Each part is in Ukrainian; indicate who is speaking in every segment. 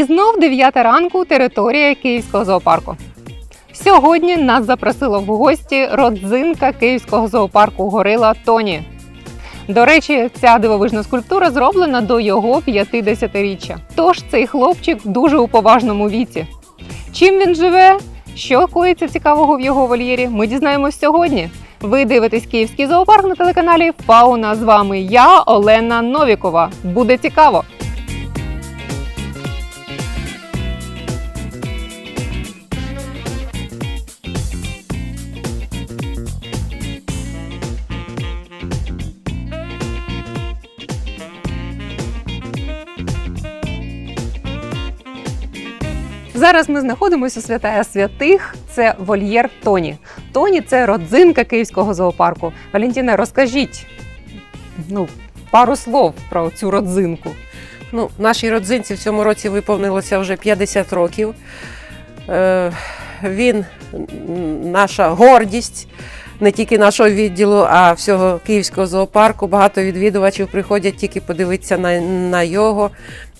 Speaker 1: І знов 9 ранку територія Київського зоопарку. Сьогодні нас запросила в гості родзинка Київського зоопарку Горила Тоні. До речі, ця дивовижна скульптура зроблена до його 50-річчя. Тож цей хлопчик дуже у поважному віці. Чим він живе? Що коїться цікавого в його вольєрі? Ми дізнаємось сьогодні. Ви дивитесь Київський зоопарк на телеканалі Фауна. З вами я, Олена Новікова. Буде цікаво. Зараз ми знаходимося у святая святих. Це вольєр Тоні. Тоні це родзинка Київського зоопарку. Валентина, розкажіть ну, пару слов про цю родзинку.
Speaker 2: Ну, нашій родзинці в цьому році виповнилося вже 50 років. Е, він наша гордість не тільки нашого відділу, а всього Київського зоопарку. Багато відвідувачів приходять тільки подивитися на, на його.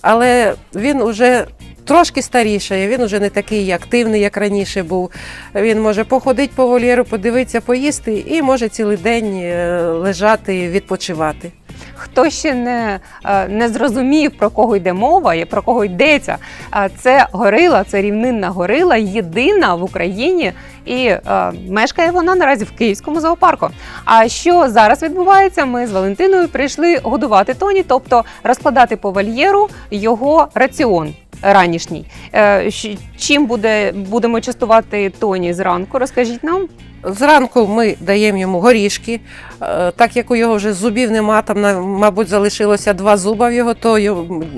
Speaker 2: Але він уже трошки старішає, він уже не такий активний, як раніше був. Він може походити по вольєру, подивитися, поїсти і може цілий день е, лежати, відпочивати.
Speaker 1: Хто ще не, е, не зрозумів, про кого йде мова і про кого йдеться, е, це горила, це рівнинна горила, єдина в Україні, і е, мешкає вона наразі в Київському зоопарку. А що зараз відбувається? Ми з Валентиною прийшли годувати Тоні, тобто розкладати по вольєру його раціон. Ранішній. Е, Чим буде, будемо частувати Тоні зранку? Розкажіть нам.
Speaker 2: Зранку ми даємо йому горішки. Е, Так як у його вже зубів нема, там, мабуть, залишилося два зуба в його, то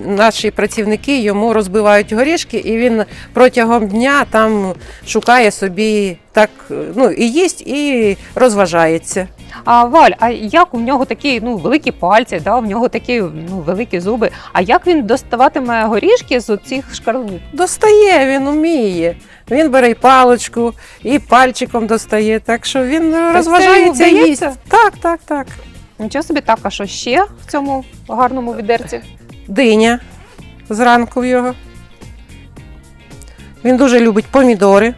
Speaker 2: наші працівники йому розбивають горішки, і він протягом дня там шукає собі так, е, ну, і їсть, і розважається.
Speaker 1: А Валь, а як у нього такі ну великі пальці, да, в нього такі ну великі зуби. А як він доставатиме горішки з цих шкарлуп?
Speaker 2: Достає, він уміє. Він бере і паличку, і пальчиком достає. Так що він
Speaker 1: це
Speaker 2: розважається і їсть. Так, так, так.
Speaker 1: Нічого собі так, а що ще в цьому гарному відерці?
Speaker 2: диня зранку в його. Він дуже любить помідори.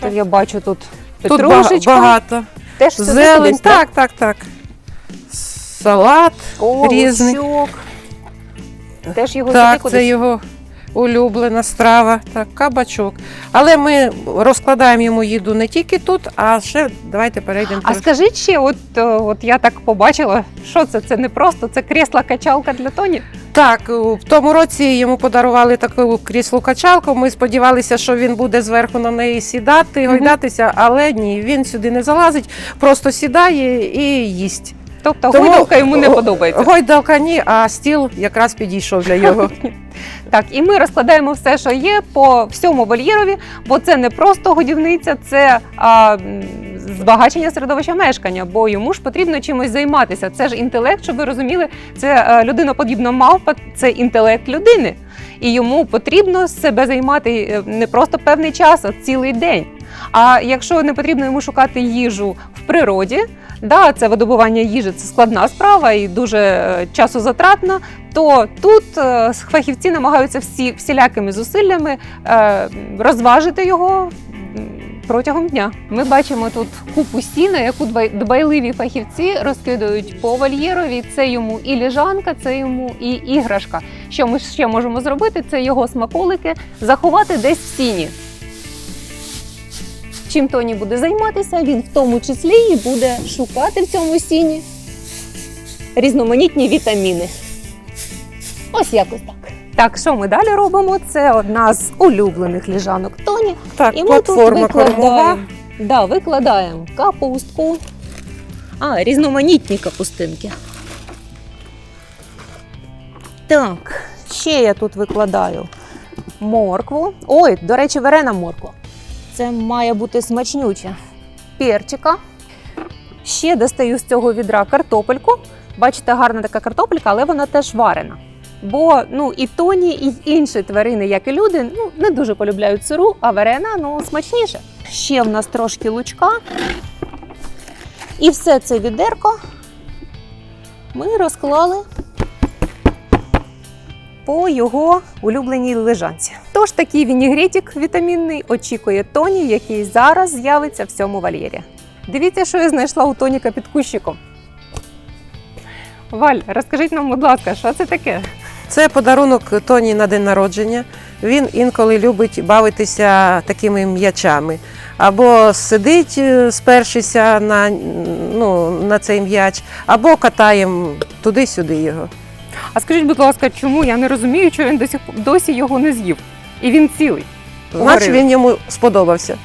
Speaker 1: Так я бачу тут
Speaker 2: Тут багато.
Speaker 1: Теж сюди
Speaker 2: Зелень. Так, так, так. Салат.
Speaker 1: О,
Speaker 2: різний.
Speaker 1: лучок. Теж його сюди
Speaker 2: Так,
Speaker 1: кудись.
Speaker 2: це його улюблена страва. Так, кабачок. Але ми розкладаємо йому їду не тільки тут, а ще давайте перейдемо.
Speaker 1: А
Speaker 2: трошки.
Speaker 1: скажіть ще, от, е, от я так побачила, що це? Це не просто це крісла-качалка для Тоні.
Speaker 2: Так, в тому році йому подарували таку кріслу качалку. Ми сподівалися, що він буде зверху на неї сідати, гойдатися, але ні, він сюди не залазить, просто сідає і їсть.
Speaker 1: Тобто
Speaker 2: Тому-
Speaker 1: гойдалка йому не подобається.
Speaker 2: Гойдалка ні, а стіл якраз підійшов для його.
Speaker 1: Так, і ми розкладаємо все, що є по всьому вольєрові, бо це не просто годівниця, це а, збагачення середовища мешкання, бо йому ж потрібно чимось займатися. Це ж інтелект, щоб ви розуміли, це е, людиноподібна мавпа, це інтелект людини. І йому потрібно себе займати е, не просто певний час, а цілий день. А якщо не потрібно йому шукати їжу в природі, да, це видобування їжі це складна справа і дуже е, часозатратна, то тут е, фахівці намагаються всі всілякими зусиллями е, розважити його протягом дня. Ми бачимо тут купу сіна, яку дбай- дбайливі фахівці розкидають по вольєрові. Це йому і ліжанка, це йому і іграшка. Що ми ще можемо зробити? Це його смаколики заховати десь в сіні. Чим Тоні буде займатися, він в тому числі і буде шукати в цьому сіні різноманітні вітаміни. Ось якось так. Так, що ми далі робимо? Це одна з улюблених ліжанок Тоні.
Speaker 2: Так,
Speaker 1: І ми тут
Speaker 2: платформа кормова.
Speaker 1: викладаємо, да, викладаємо капустку. А, різноманітні капустинки. Так, ще я тут викладаю моркву. Ой, до речі, варена морква. Це має бути смачнюче. Перчика. Ще достаю з цього відра картопельку. Бачите, гарна така картопелька, але вона теж варена. Бо ну і тоні, і інші тварини, як і люди, ну не дуже полюбляють сиру, а варена ну смачніше. Ще в нас трошки лучка. І все це відерко ми розклали по його улюбленій лежанці. Тож такий вінігретик вітамінний очікує Тоні, який зараз з'явиться в цьому вольєрі. Дивіться, що я знайшла у Тоніка під кущиком. Валь, розкажіть нам, будь ласка, що це таке?
Speaker 2: Це подарунок Тоні на день народження. Він інколи любить бавитися такими м'ячами. Або сидить, е, спершися на, ну, на цей м'яч, або катаємо туди-сюди його.
Speaker 1: А скажіть, будь ласка, чому я не розумію, що він досі, досі його не з'їв? І він цілий.
Speaker 2: Значить, він йому сподобався.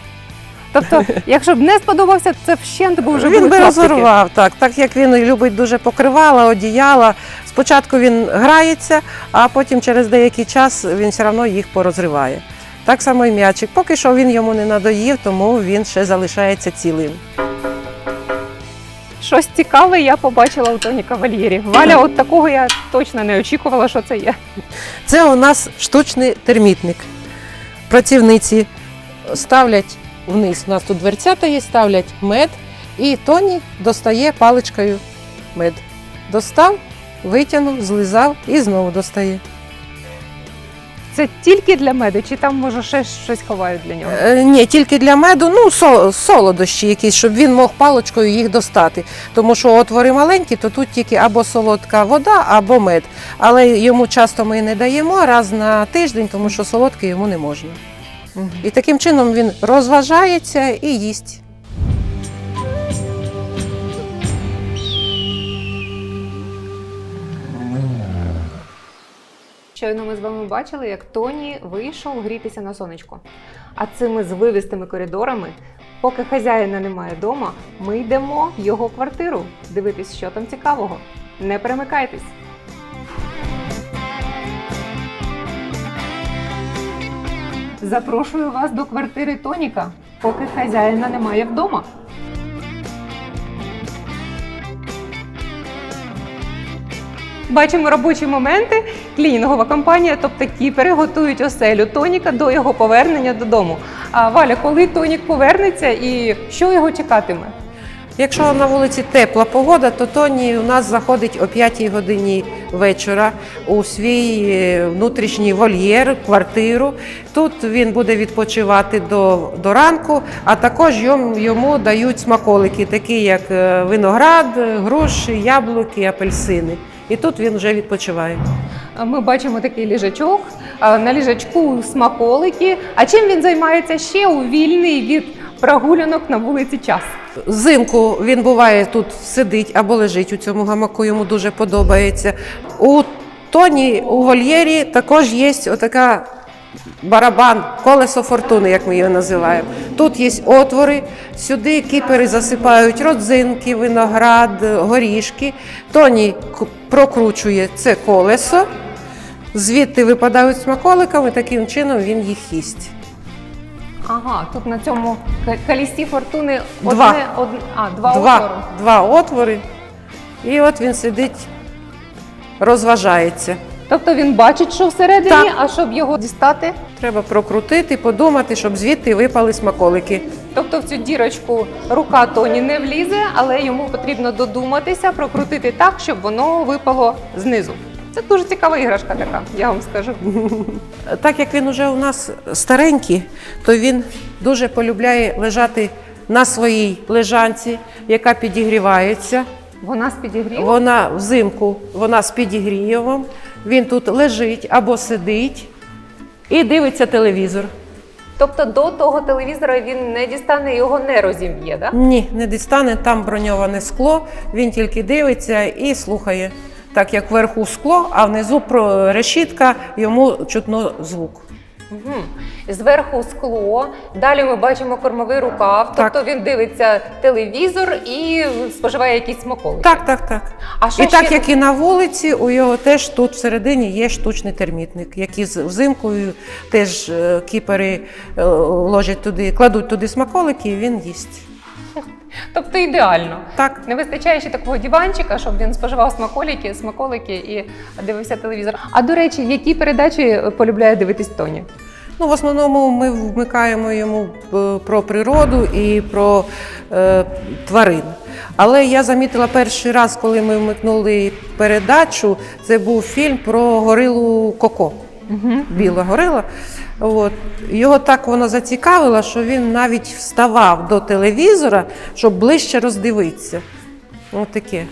Speaker 1: Тобто, якщо б не сподобався, це вщент би вже
Speaker 2: він би розорвав, так. Так як він любить дуже покривала, одіяла. Спочатку він грається, а потім через деякий час він все одно їх порозриває. Так само і м'ячик. Поки що він йому не надоїв, тому він ще залишається цілим.
Speaker 1: Щось цікаве я побачила у Тоніка Вальєрі. Валя, от такого я точно не очікувала, що це є.
Speaker 2: Це у нас штучний термітник. Працівниці ставлять вниз, у нас тут дверцята є, ставлять мед, і Тоні достає паличкою мед. Достав, витягнув, злизав і знову достає.
Speaker 1: Це тільки для меду, чи там може ще щось ховають для нього?
Speaker 2: Е, ні, тільки для меду, ну со- солодощі якісь, щоб він мог паличкою їх достати. Тому що отвори маленькі, то тут тільки або солодка вода, або мед. Але йому часто ми не даємо раз на тиждень, тому що солодке йому не можна. І таким чином він розважається і їсть.
Speaker 1: Щойно ми з вами бачили, як Тоні вийшов грітися на сонечко. А цими звивистими коридорами, поки хазяїна немає вдома, ми йдемо в його квартиру дивитись, що там цікавого. Не перемикайтесь. Запрошую вас до квартири Тоніка, поки хазяїна немає вдома. Бачимо робочі моменти. Клінінгова компанія, тобто кіпери, готують оселю Тоніка до його повернення додому. А Валя, коли Тонік повернеться і що його чекатиме?
Speaker 2: Якщо на вулиці тепла погода, то Тоні у нас заходить о 5 годині вечора у свій е, внутрішній вольєр, квартиру. Тут він буде відпочивати до, до ранку, а також йому, йому дають смаколики, такі як е, виноград, груші, яблуки, апельсини. І тут він вже відпочиває.
Speaker 1: Ми бачимо такий ліжачок. На ліжачку смаколики. А чим він займається ще у вільний від прогулянок на вулиці час?
Speaker 2: Взимку він буває тут сидить або лежить у цьому гамаку, йому дуже подобається. У Тоні у вольєрі також є отака барабан, колесо фортуни, як ми його називаємо. Тут є отвори, сюди кіпери засипають родзинки, виноград, горішки. Тоні прокручує це колесо, звідти випадають смаколиками, таким чином він їх їсть.
Speaker 1: Ага, тут на цьому колісі фортуни одне,
Speaker 2: Два.
Speaker 1: одне а, два,
Speaker 2: два,
Speaker 1: отвори.
Speaker 2: два отвори. І от він сидить, розважається.
Speaker 1: Тобто він бачить, що всередині,
Speaker 2: Так.
Speaker 1: а щоб його дістати,
Speaker 2: Треба прокрутити, подумати, щоб звідти випали смаколики.
Speaker 1: тобто в цю дірочку рука Тоні не влізе, але йому потрібно додуматися, прокрутити так, щоб воно випало знизу. Це дуже цікава іграшка така, я вам скажу.
Speaker 2: Так як він уже у нас старенький, то він дуже полюбляє лежати на своїй лежанці, яка підігрівається.
Speaker 1: Вона з підігрівом.
Speaker 2: Вона взимку вона з підігрівом. Він тут лежить або сидить і дивиться телевізор.
Speaker 1: Тобто до того телевізора він не дістане, його не розім'є, да?
Speaker 2: Ні, не дістане, там броньоване скло, він тільки дивиться і слухає. Так як вверху скло, а внизу решітка, йому чутно звук.
Speaker 1: Угу. Зверху скло, далі ми бачимо кормовий рукав,
Speaker 2: Так.
Speaker 1: тобто він дивиться телевізор і споживає якісь смаколики.
Speaker 2: Так, так, так.
Speaker 1: А що
Speaker 2: І
Speaker 1: ще?
Speaker 2: так як і на вулиці, у його теж тут всередині є штучний термітник, який з- взимку теж е, кіпери е, ложать туди, кладуть туди смаколики, і він їсть.
Speaker 1: Тобто ідеально.
Speaker 2: Так.
Speaker 1: Не вистачає ще такого диванчика, щоб він споживав смаколики, смаколики і дивився телевізор. А до речі, які передачі полюбляє дивитись Тоні?
Speaker 2: Ну, в основному ми вмикаємо йому е, про природу і про е, тварин. Але я замітила перший раз, коли ми вмикнули передачу, це був фільм про горилу Коко. Біла горила. От. Його так воно зацікавило, що він навіть вставав до телевізора, щоб ближче роздивитися. Ось таке.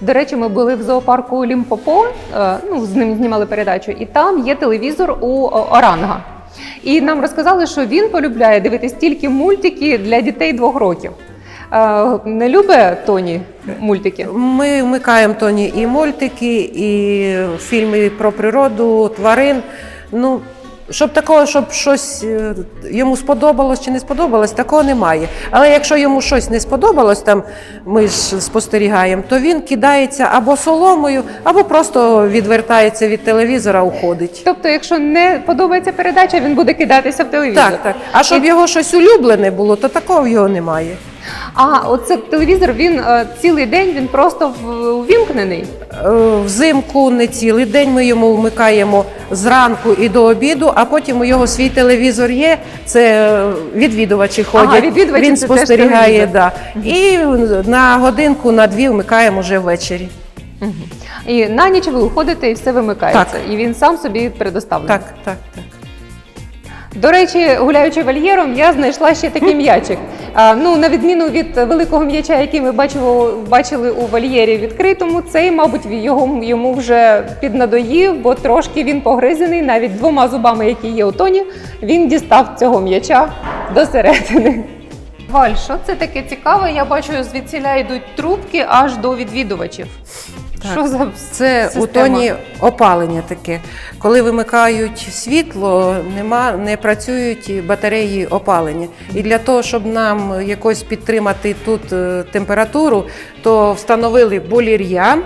Speaker 1: До речі, ми були в зоопарку Лімпопо, е, ну, з ним знімали передачу, і там є телевізор у Оранга. І нам розказали, що він полюбляє дивитись тільки мультики для дітей двох років. Е, Не любить Тоні мультики?
Speaker 2: Ми вмикаємо Тоні і мультики, і фільми про природу, тварин. Ну, щоб такого, щоб щось е, йому сподобалось чи не сподобалось, такого немає. Але якщо йому щось не сподобалось, там ми ж спостерігаємо, то він кидається або соломою, або просто відвертається від телевізора, уходить.
Speaker 1: Тобто, якщо не подобається передача, він буде кидатися в телевізор.
Speaker 2: Так, так. А щоб його щось улюблене було, то такого в його немає.
Speaker 1: А оце телевізор, він е, цілий день він просто увімкнений.
Speaker 2: Е, Взимку не цілий день ми йому вмикаємо зранку і до обіду, а потім у його свій телевізор є. Це е, відвідувачі ходять.
Speaker 1: відвідувачі
Speaker 2: Він
Speaker 1: це теж
Speaker 2: спостерігає,
Speaker 1: телевізор.
Speaker 2: да. І на годинку, на дві вмикаємо вже ввечері.
Speaker 1: І на ніч ви уходите і все вимикається. І він сам собі предоставлений.
Speaker 2: Так, так, так.
Speaker 1: До речі, гуляючи вольєром, я знайшла ще такий м'ячик. Ну, на відміну від великого м'яча, який ми бачили, бачили у вольєрі відкритому, цей, мабуть, його, йому вже піднадоїв, бо трошки він погризений, навіть двома зубами, які є у тоні, він дістав цього м'яча до середини. Валь, що це таке цікаве? Я бачу, звідсіля йдуть трубки аж до відвідувачів.
Speaker 2: Так.
Speaker 1: Що за
Speaker 2: Це у тоні опалення таке. Коли вимикають світло, нема, не працюють батареї опалення. І для того, щоб нам якось підтримати тут е, температуру, то встановили болір'ян,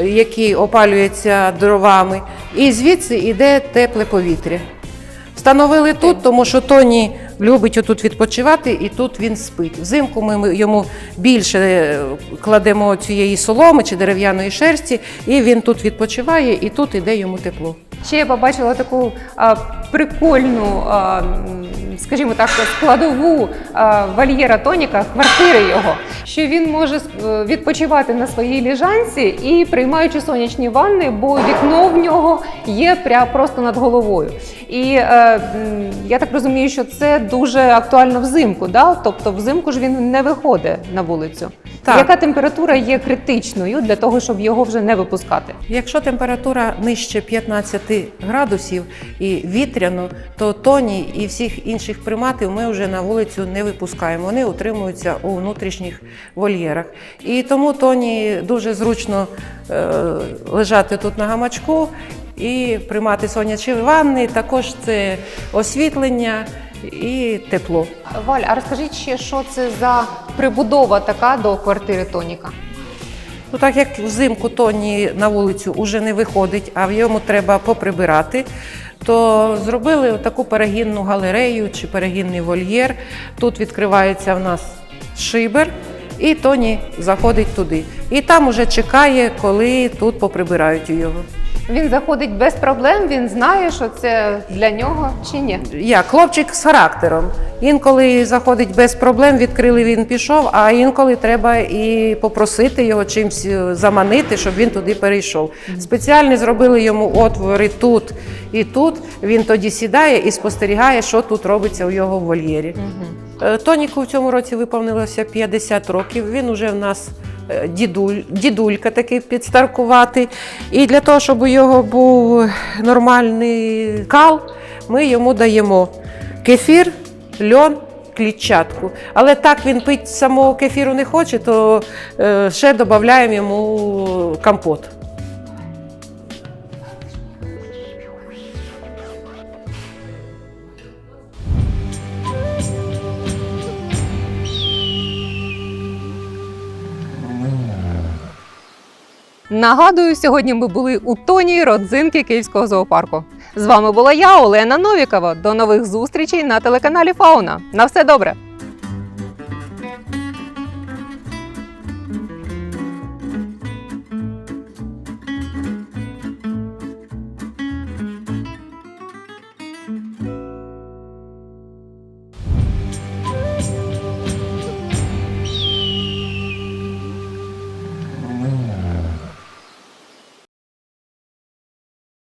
Speaker 2: який опалюється дровами, і звідси йде тепле повітря. Встановили тут, тому що Тоні любить отут відпочивати, і тут він спить. Взимку ми йому більше е, кладемо цієї соломи чи дерев'яної шерсті, і він тут відпочиває, і тут іде йому тепло.
Speaker 1: Ще я побачила таку а, прикольну, а, скажімо так, складову а, вольєра тоніка, квартири його, що він може е, відпочивати на своїй ліжанці і приймаючи сонячні ванни, бо вікно в нього є просто над головою. І е, я так розумію, що це дуже актуально взимку. Да? Тобто взимку ж він не виходить на вулицю.
Speaker 2: Так.
Speaker 1: Яка температура є критичною для того, щоб його вже не випускати?
Speaker 2: Якщо температура нижче 15 градусів і вітряно, то тоні і всіх інших приматів ми вже на вулицю не випускаємо. Вони утримуються у внутрішніх вольєрах. І тому тоні дуже зручно е, лежати тут на гамачку і приймати сонячні ванни. Також це освітлення і тепло.
Speaker 1: Валь, а розкажіть ще, що це за прибудова така до квартири Тоніка?
Speaker 2: Ну, так як взимку Тоні на вулицю вже не виходить, а в йому треба поприбирати, то зробили таку перегінну галерею чи перегінний вольєр. Тут відкривається в нас шибер, і Тоні заходить туди. І там уже чекає, коли тут поприбирають його.
Speaker 1: Він заходить без проблем, він знає, що це для нього чи ні.
Speaker 2: Як хлопчик з характером. Інколи заходить без проблем, відкрили, він пішов, а інколи треба і попросити його чимось е, заманити, щоб він туди перейшов. Спеціально зробили йому отвори тут і тут. Він тоді сідає і спостерігає, що тут робиться у його вольєрі. Е, Тоніку в цьому році виповнилося 50 років. Він уже в нас дідуль, дідулька такий підстаркуватий. І для того, щоб у його був нормальний кал, ми йому даємо кефір, льон, клітчатку. Але так він пить самого кефіру не хоче, то е, ще додаємо йому компот.
Speaker 1: Нагадую, сьогодні ми були у тоні родзинки Київського зоопарку. З вами була я, Олена Новікова. До нових зустрічей на телеканалі Фауна. На все добре!